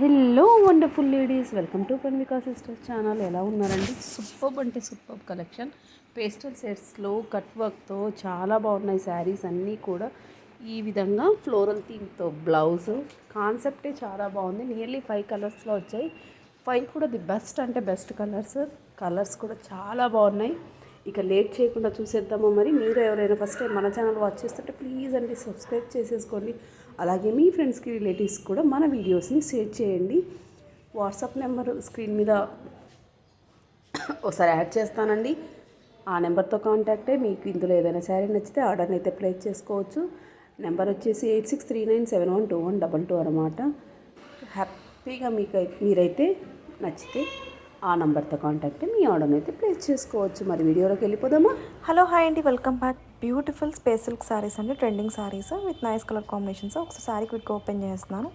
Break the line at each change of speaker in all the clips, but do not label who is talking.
Hello wonderful ladies welcome to Panvika sisters channel ఎలా ఉన్నారండి? Super అంటే సూపర్ కలెక్షన్ పేస్టల్ సెట్స్లో కట్ వర్క్తో చాలా బాగున్నాయి శారీస్ అన్నీ కూడా. ఈ విధంగా ఫ్లోరల్ థీమ్తో బ్లౌజ్ కాన్సెప్టే చాలా బాగుంది. నియర్లీ ఫైవ్ కలర్స్లో వచ్చాయి. ఫైవ్ కూడా ది బెస్ట్ అంటే బెస్ట్ కలర్స్ కలర్స్ కూడా చాలా బాగున్నాయి. ఇక లేట్ చేయకుండా చూసేద్దామా మరి? మీరు ఎవరైనా ఫస్ట్ టైం మన ఛానల్ వాచ్ చేస్తుంటే ప్లీజ్ అండి సబ్స్క్రైబ్ చేసేసుకోండి. అలాగే మీ ఫ్రెండ్స్కి రిలేటివ్స్ కూడా మన వీడియోస్ని షేర్ చేయండి. వాట్సాప్ నెంబర్ స్క్రీన్ మీద ఒకసారి యాడ్ చేస్తానండి. ఆ నెంబర్తో కాంటాక్ట్ అయ్యి మీకు ఇందులో ఏదైనా శారీ నచ్చితే ఆర్డర్ని అయితే ప్లేస్ చేసుకోవచ్చు. నెంబర్ వచ్చేసి eight six three nine seven one two one double two అనమాట హ్యాపీగా మీకు మీరైతే నచ్చితే ఆ నెంబర్తో కాంటాక్ట్ మీ ఆర్డర్ని అయితే ప్లేస్ చేసుకోవచ్చు. మరి వీడియోలోకి వెళ్ళిపోదామా?
హలో హాయ్ అండి. Welcome back beautiful space silk saris అండి trending saris with nice colour combinations. ఒకసారి శారీ క్విక్ ఓపెన్ చేస్తున్నాను.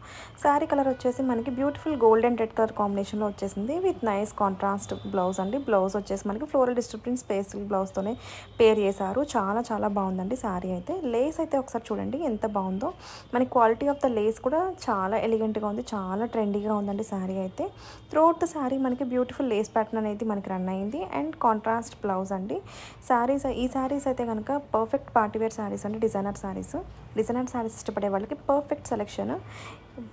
శారీ కలర్ వచ్చేసి మనకి beautiful gold and red colour కాంబినేషన్లో వచ్చేసింది. విత్ నైస్ కాంట్రాస్ట్ బ్లౌజ్ అండి. బ్లౌజ్ వచ్చేసి మనకి ఫ్లోరల్ డిస్ట్రిప్టింగ్ స్పేస్ సిల్క్ బ్లౌజ్తోనే పేర్ చేశారు. చాలా చాలా బాగుందండి శారీ అయితే. లేస్ అయితే ఒకసారి చూడండి ఎంత బాగుందో. మనకి క్వాలిటీ ఆఫ్ ద లేస్ కూడా చాలా ఎలిగెంట్గా ఉంది చాలా ట్రెండీగా ఉందండి శారీ అయితే. త్రోట్ శారీ మనకి బ్యూటిఫుల్ లేస్ ప్యాటర్న్ అనేది మనకి రన్ అయింది. అండ్ కాంట్రాస్ట్ బ్లౌజ్ అండి. శారీస్ ఈ శారీస్ అయితే కనుక పర్ఫెక్ట్ పార్టీవేర్ శారీస్ అండి డిజైనర్ శారీస్ డిజైనర్ శారీస్ ఇష్టపడే వాళ్ళకి పర్ఫెక్ట్ సెలెక్షన్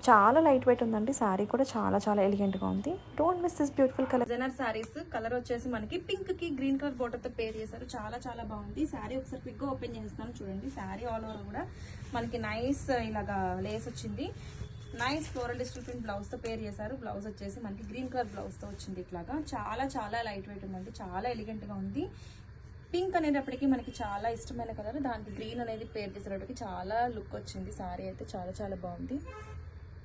చాలా లైట్ వెయిట్ ఉందండి శారీ కూడా చాలా చాలా ఎలిగెంట్గా ఉంది. Don't miss this beautiful colour designer saris colour వచ్చేసి మనకి పింక్కి గ్రీన్ కలర్ బోర్డర్తో పేర్ చేశారు. చాలా చాలా బాగుంది. శారీ ఒకసారి క్విక్గా ఓపెన్ చేస్తున్నాను చూడండి. శారీ ఆల్ ఓవర్ కూడా మనకి నైస్ ఇలాగా లేస్ వచ్చింది. నైస్ ఫ్లోరల్ డిస్ట్రిబ్యూషన్ బ్లౌజ్తో పేర్ చేశారు. బ్లౌజ్ వచ్చేసి మనకి గ్రీన్ కలర్ బ్లౌజ్తో వచ్చింది ఇట్లాగా. చాలా చాలా లైట్ వెయిట్ ఉందండి. చాలా ఎలిగెంట్గా ఉంది. పింక్ అనేటప్పటికి మనకి చాలా ఇష్టమైన కలర్. దానికి గ్రీన్ అనేది పేర్ చేసేటప్పటికి చాలా లుక్ వచ్చింది. సారీ అయితే చాలా చాలా బాగుంది.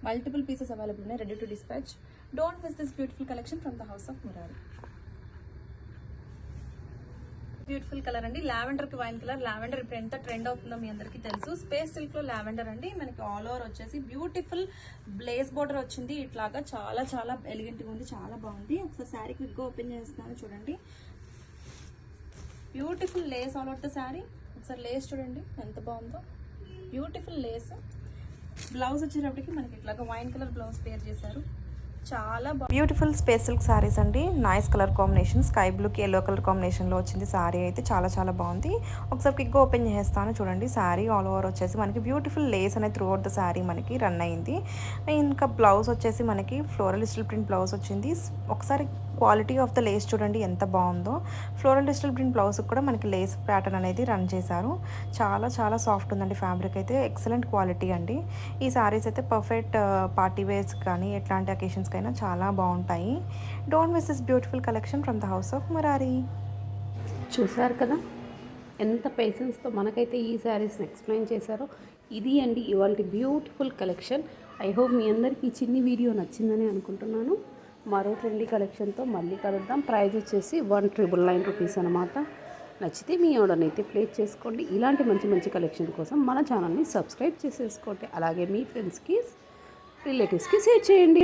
మల్టిపుల్ పీసెస్ అవైలబుల్ ఉన్నాయి. Ready to dispatch don't miss this beautiful collection from the house of Murari beautiful colour అండి. లావెండర్కి వైన్ కలర్ లావెండర్ ఇప్పుడు ఎంత ట్రెండ్ అవుతుందో మీ అందరికీ తెలుసు. స్పేస్ సిల్క్లో లావెండర్ అండి. మనకి ఆల్ ఓవర్ వచ్చేసి బ్యూటిఫుల్ బ్లేస్ బోర్డర్ వచ్చింది. ఇట్లాగా చాలా చాలా ఎలిగెంట్గా ఉంది. చాలా బాగుంది. ఒకసారి శారీ క్విక్గా ఓపెన్ చేస్తున్నాను చూడండి. Beautiful lace all out the sari. ఒకసారి లేస్ చూడండి ఎంత బాగుందో. Beautiful Lay's. బ్లౌజ్ వచ్చేటప్పటికి మనకి ఇట్లాగా వైన్ కలర్ బ్లౌజ్ పేర్ చేశారు. చాలా బ్యూటిఫుల్ స్పేస్ సిల్క్ సారీస్ అండి. Nice colour combination. స్కై బ్లూకి ఎల్లో కలర్ కాంబినేషన్లో వచ్చింది సారీ అయితే. చాలా చాలా బాగుంది. ఒకసారి క్విక్గా ఓపెన్ చేస్తాను చూడండి. సారీ ఆల్ ఓవర్ వచ్చేసి మనకి బ్యూటిఫుల్ లేస్ అనేది త్రూ అవుట్ ద శారీ మనకి రన్ అయింది. ఇంకా బ్లౌజ్ వచ్చేసి మనకి ఫ్లోరల్ స్టిల్ ప్రింట్ బ్లౌజ్ వచ్చింది. ఒకసారి క్వాలిటీ ఆఫ్ ద లేస్ చూడండి ఎంత బాగుందో. ఫ్లోరల్ డిజిటల్ ప్రింట్ బ్లౌజ్ కూడా మనకి లేస్ ప్యాటర్న్ అనేది రన్ చేశారు. చాలా చాలా సాఫ్ట్ ఉందండి ఫ్యాబ్రిక్ అయితే. ఎక్సలెంట్ క్వాలిటీ అండి. ఈ సారీస్ అయితే పర్ఫెక్ట్ పార్టీ వేర్స్ కానీ ఎట్లాంటి అకేషన్స్కైనా చాలా బాగుంటాయి. Don't miss this beautiful collection from the house of Murari
చూసారు కదా? ఎంత పేషెన్స్తో మనకైతే ఈ శారీస్ని ఎక్స్ప్లెయిన్ చేశారో. ఇది అండి ఇవాళ బ్యూటిఫుల్ కలెక్షన్ ఐ హోప్ మీ అందరికీ ఈ చిన్ని వీడియో నచ్చిందని అనుకుంటున్నాను. మరో ట్రెండీ కలెక్షన్తో మళ్ళీ కలుద్దాం. ప్రైజ్ వచ్చేసి వన్ ట్రిపుల్ నైన్ రూపీస్ అనమాట నచ్చితే మీ ఆర్డర్ని అయితే ప్లేస్ చేసుకోండి. ఇలాంటి మంచి మంచి కలెక్షన్ కోసం మన ఛానల్ని సబ్స్క్రైబ్ చేసేసుకోండి. అలాగే మీ ఫ్రెండ్స్కి రిలేటివ్స్కి షేర్ చేయండి.